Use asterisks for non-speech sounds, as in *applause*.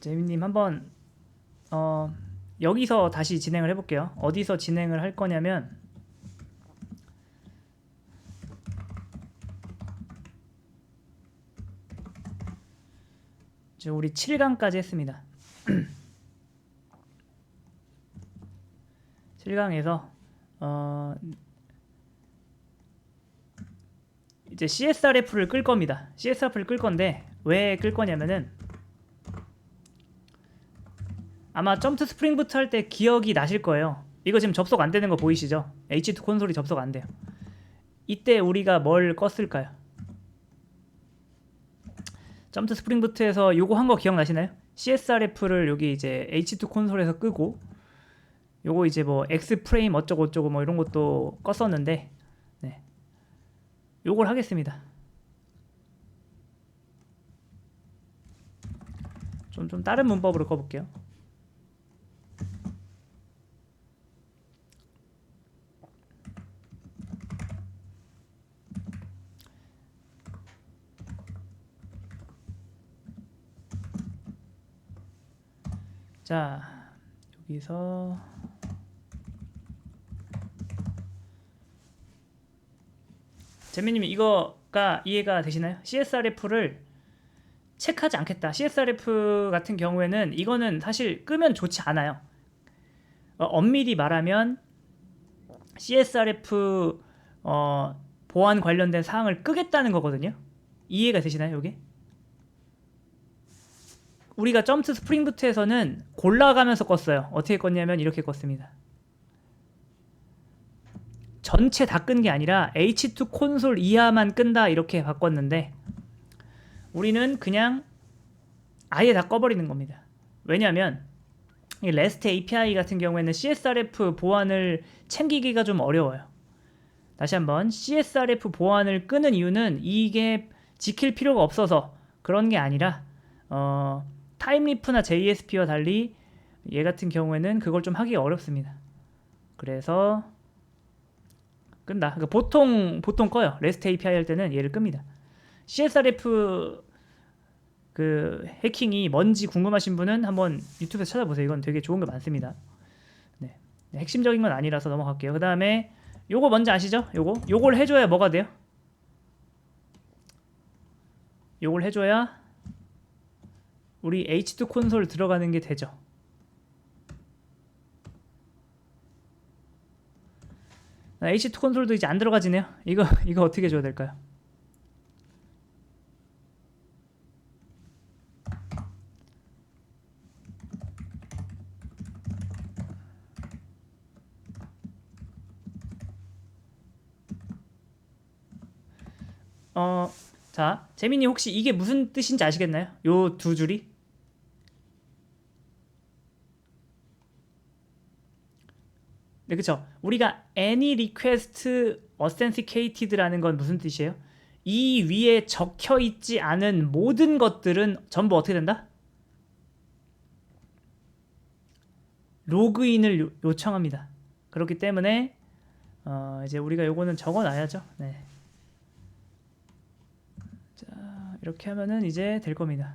재민님 한번 어, 여기서 다시 진행을 해볼게요. 어디서 진행을 할 거냐면 이제 우리 7강까지 했습니다. *clears throat* 7강에서 어, 이제 CSRF를 끌 겁니다. CSRF를 끌 건데 왜 끌 거냐면은 아마 점프 스프링부트 할 때 기억이 나실 거예요. 이거 지금 접속 안 되는 거 보이시죠? H2 콘솔이 접속 안 돼요. 이때 우리가 뭘 껐을까요? 점프 스프링부트에서 요거 한 거 기억나시나요? CSRF를 여기 이제 H2 콘솔에서 끄고 요거 이제 뭐 X 프레임 어쩌고 어쩌고 뭐 이런 것도 껐었는데 네. 요걸 하겠습니다. 좀 좀 다른 문법으로 꺼볼게요. 자 여기서 재민님 이거가 이해가 되시나요? CSRF를 체크하지 않겠다. CSRF 같은 경우에는 이거는 사실 끄면 좋지 않아요. 어, 엄밀히 말하면 CSRF 어, 보안 관련된 사항을 끄겠다는 거거든요. 이해가 되시나요, 이게? 우리가 점프 스프링부트에서는 골라가면서 껐어요. 어떻게 껐냐면 이렇게 껐습니다. 전체 다 끈 게 아니라 H2 콘솔 이하만 끈다 이렇게 바꿨는데 우리는 그냥 아예 다 꺼버리는 겁니다. 왜냐하면 이 REST API 같은 경우에는 CSRF 보안을 챙기기가 좀 어려워요. 다시 한번 CSRF 보안을 끄는 이유는 이게 지킬 필요가 없어서 그런 게 아니라 어, 타임리프나 JSP와 달리 얘 같은 경우에는 그걸 좀 하기 어렵습니다. 그래서 끈다. 그러니까 보통 보통 꺼요. REST API 할 때는 얘를 끕니다. CSRF 그 해킹이 뭔지 궁금하신 분은 한번 유튜브에서 찾아보세요. 이건 되게 좋은 거 많습니다. 네. 네, 핵심적인 건 아니라서 넘어갈게요. 그 다음에 요거 뭔지 아시죠? 요거 요걸 해줘야 뭐가 돼요? 요걸 해줘야 우리 H2 콘솔 들어가는 게 되죠. 아, H2 콘솔도 이제 안 들어가지네요. 이거 *laughs* 이거 어떻게 줘야 될까요? 어, 자, 재민이 혹시 이게 무슨 뜻인지 아시겠나요? 요 두 줄이? 네, 그쵸. 우리가 any request authenticated라는 건 무슨 뜻이에요? 이 위에 적혀 있지 않은 모든 것들은 전부 어떻게 된다? 로그인을 요, 요청합니다. 그렇기 때문에 어, 이제 우리가 요거는 적어 놔야죠. 네. 자, 이렇게 하면은 이제 될 겁니다.